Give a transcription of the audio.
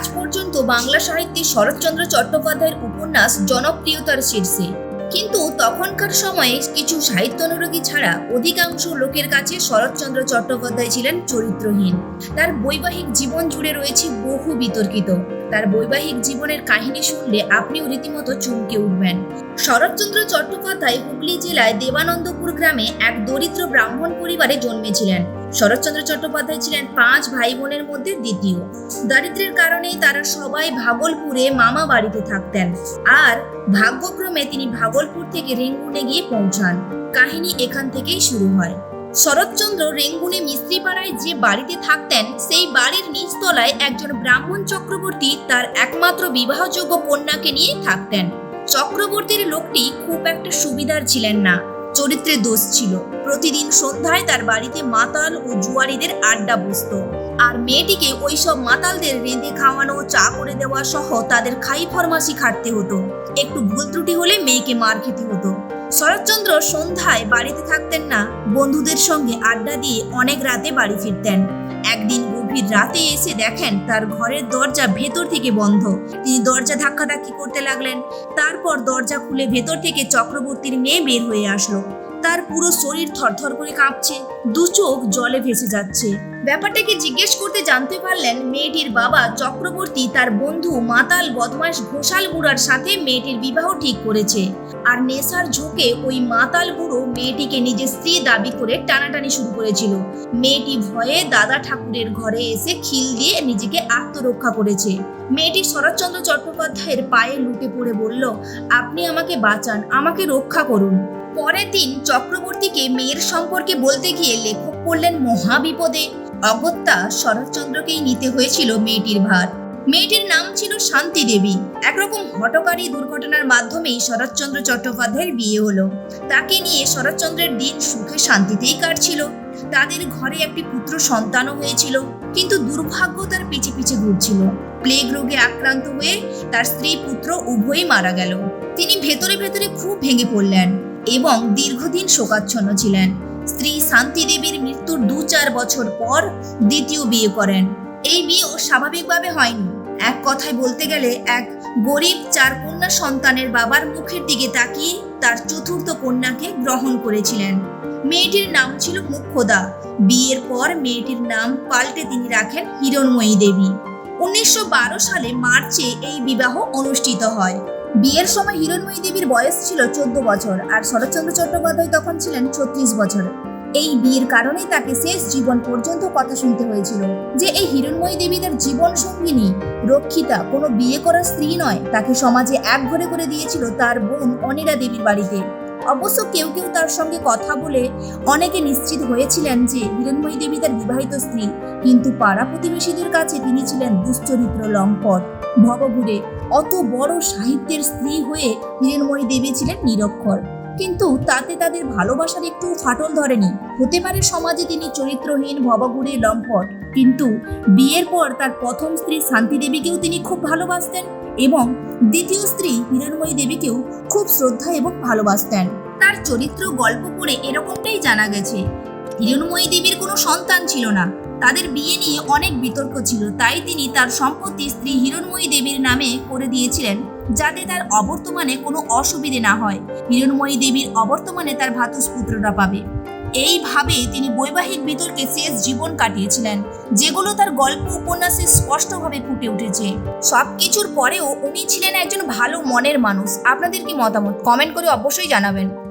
আজ পর্যন্ত বাংলা সাহিত্যে শরৎচন্দ্র চট্টোপাধ্যায়ের উপন্যাস জনপ্রিয়তার শীর্ষে। কিন্তু তখনকার সময়ে কিছু সাহিত্য অনুরাগী ছাড়া অধিকাংশ লোকের কাছে শরৎচন্দ্র চট্টোপাধ্যায় ছিলেন চরিত্রহীন। তার বৈবাহিক জীবন জুড়ে রয়েছে বহু বিতর্কিত। তার বৈবাহিক জীবনের কাহিনী শুনলে আপনিও রীতিমতো চমকে উঠবেন। শরৎচন্দ্র চট্টোপাধ্যায় হুগলি জেলায় দেবানন্দপুর গ্রামে এক দরিদ্র ব্রাহ্মণ পরিবারে জন্মেছিলেন। শরৎচন্দ্র চট্টোপাধ্যায় ছিলেন পাঁচ ভাই বোনের মধ্যে দ্বিতীয়। দারিদ্র্যের কারণেই তারা সবাই ভাগলপুরে মামা বাড়িতে থাকতেন। আর ভাগ্যক্রমে তিনি ভাগলপুর থেকে রেঙ্গুনে গিয়ে পৌঁছান। কাহিনী এখান থেকেই শুরু হয়। শরৎচন্দ্র রেঙ্গুনে মিস্ত্রিপাড়ায় যে বাড়িতে থাকতেন, সেই বাড়ির নিচতলায় একজন ব্রাহ্মণ চক্রবর্তী তার একমাত্র বিবাহযোগ্য কন্যাকে নিয়ে থাকতেন। চক্রবর্তীর লোকটি খুব একটা সুবিধার ছিলেন না, চরিত্রে দোষ ছিল। প্রতিদিন সন্ধ্যায় তার বাড়িতে মাতাল ও জুয়ারিদের আড্ডা বসতো। আর মেয়েটিকে ওইসব মাতালদের রেঁধে খাওয়ানো, চা করে দেওয়া সহ তাদের খাই ফরমাসি খাটতে হতো। একটু ভুল ত্রুটি হলে মেয়েকে মার খেতে হতো। শরৎচন্দ্র সন্ধ্যায় বাড়িতে থাকতেন না, বন্ধুদের সঙ্গে আড্ডা দিয়ে অনেক রাতে বাড়ি ফিরতেন। একদিন গভীর রাতে এসে দেখেন তার ঘরের দরজা ভেতর থেকে বন্ধ। তিনি দরজা ধাক্কাধাক্কি করতে লাগলেন। তারপর দরজা খুলে ভেতর থেকে চক্রবর্তীর মেয়ে বের হয়ে আসলো। তার পুরো শরীর থরথর করে কাঁপছে, দু চোখ জলে ভেসে যাচ্ছে। ব্যাপারটাকে জিজ্ঞেস করতে জানতে পারলেন মেয়েটির বাবা চক্রবর্তী তার বন্ধু মাতাল বদমাস ঘোষাল বুড়ার সাথে মেয়েটির বিবাহ ঠিক করেছে। আর নেশার ঝোঁকে ওই মাতাল বুড়ো মেয়েটিকে নিজের স্ত্রী দাবি করে টানাটানি শুরু করেছিল। মেয়েটি ভয়ে দাদা ঠাকুরের ঘরে এসে খিল দিয়ে নিজেকে আত্মরক্ষা করেছে। মেয়েটি শরৎচন্দ্র চট্টোপাধ্যায়ের পায়ে লুটে পড়ে বলল, আপনি আমাকে বাঁচান, আমাকে রক্ষা করুন। পরের দিন চক্রবর্তীকে মেয়ের সম্পর্কে বলতে গিয়ে লেখক পড়লেন মহা বিপদে অগত্যা শরৎচন্দ্রকেই নিতে হয়েছিল মেয়েটির ভার। মেয়েটির নাম ছিল শান্তি দেবী। একরকম হটকারী দুর্ঘটনার মাধ্যমেই শরৎচন্দ্র চট্টোপাধ্যায়ের বিয়ে হলো। তাকে নিয়ে শরৎচন্দ্রের দিন সুখে শান্তিতেই কাটছিল। তাদের ঘরে একটি পুত্র সন্তানও হয়েছিল, কিন্তু দুর্ভাগ্য তার পিছে পিছে ঘুরছিল। প্লেগ রোগে আক্রান্ত হয়ে তার স্ত্রী পুত্র উভয়ই মারা গেল। তিনি ভেতরে ভেতরে খুব ভেঙে পড়লেন এবং দীর্ঘদিন শোকাচ্ছন্ন ছিলেন। স্ত্রী শান্তি দেবীর মৃত্যুর দু চার বছর পর দ্বিতীয় বিয়ে করেন। এই বিয়েও স্বাভাবিকভাবে হয়নি। এক কথায় বলতে গেলে এক গরিব চার কন্যা সন্তানের বাবার মুখের দিকে তাকিয়ে তার চতুর্থ কন্যাকে গ্রহণ করেছিলেন। মেয়েটির নাম ছিল মুখ্যদা। বিয়ের পর মেয়েটির নাম পাল্টে তিনি রাখেন হিরণময়ী দেবী। উনিশশো বারো সালে মার্চে এই বিবাহ অনুষ্ঠিত হয়। বিয়ের সময় হিরণময়ী দেবীর বয়স ছিল চোদ্দ বছর আর শরৎচন্দ্র চট্টোপাধ্যায় তখন ছিলেন ছত্রিশ বছর। এই বিয়ের কারণে তাকে শেষ জীবন পর্যন্ত কথা শুনতে হয়েছিল যে এই হিরণময়ী দেবী তার জীবন সঙ্গিনী, রক্ষিতা কোনো বিয়ে করা স্ত্রী নয়, তাকে সমাজে এক ঘরে করে দিয়েছিল তার বোন অনিরা দেবীর বাড়িতে। অবশ্য কেউ কেউ তার সঙ্গে কথা বলে অনেকে নিশ্চিত হয়েছিলেন যে হিরণময়ী দেবী তার বিবাহিত স্ত্রী, কিন্তু পাড়া প্রতিবেশীদের কাছে তিনি ছিলেন দুশ্চরিত্র লম্পট। ভবঘুরে। অত বড় সাহিত্যের স্ত্রী হয়ে হিরণময়ী দেবী ছিলেন নিরক্ষর। কিন্তু তাতে তাদের ভালোবাসার একটু ফাটল ধরেনি। হতে পারে সমাজে তিনি চরিত্রহীন, ভবঘুরে, লম্পট। কিন্তু বিয়ের পর তার প্রথম স্ত্রী শান্তি দেবীকেও তিনি খুব ভালোবাসতেন এবং দ্বিতীয় স্ত্রী হিরণময়ী দেবীকেও খুব শ্রদ্ধা এবং ভালোবাসতেন। তার চরিত্র, গল্প পড়ে এরকমটাই জানা গেছে। হিরণময়ী দেবীর কোনো সন্তান ছিল না। তাদের বিয়ে নিয়ে অনেক বিতর্ক ছিল, তাই তিনি তার সম্পত্তি স্ত্রী হিরণময়ী দেবীর নামে করে দিয়েছিলেন যাতে তার অবর্তমানে কোনো অসুবিধে না হয়। হিরণময়ী দেবীর অবর্তমানে তার ভাতুষপুত্ররা পাবে। এইভাবে তিনি বৈবাহিক বিতর্কে শেষ জীবন কাটিয়েছিলেন, যেগুলো তার গল্প উপন্যাসে স্পষ্টভাবে ফুটে উঠেছে। সবকিছুর পরেও উনি ছিলেন একজন ভালো মনের মানুষ। আপনাদের কি মতামত? কমেন্ট করে অবশ্যই জানাবেন।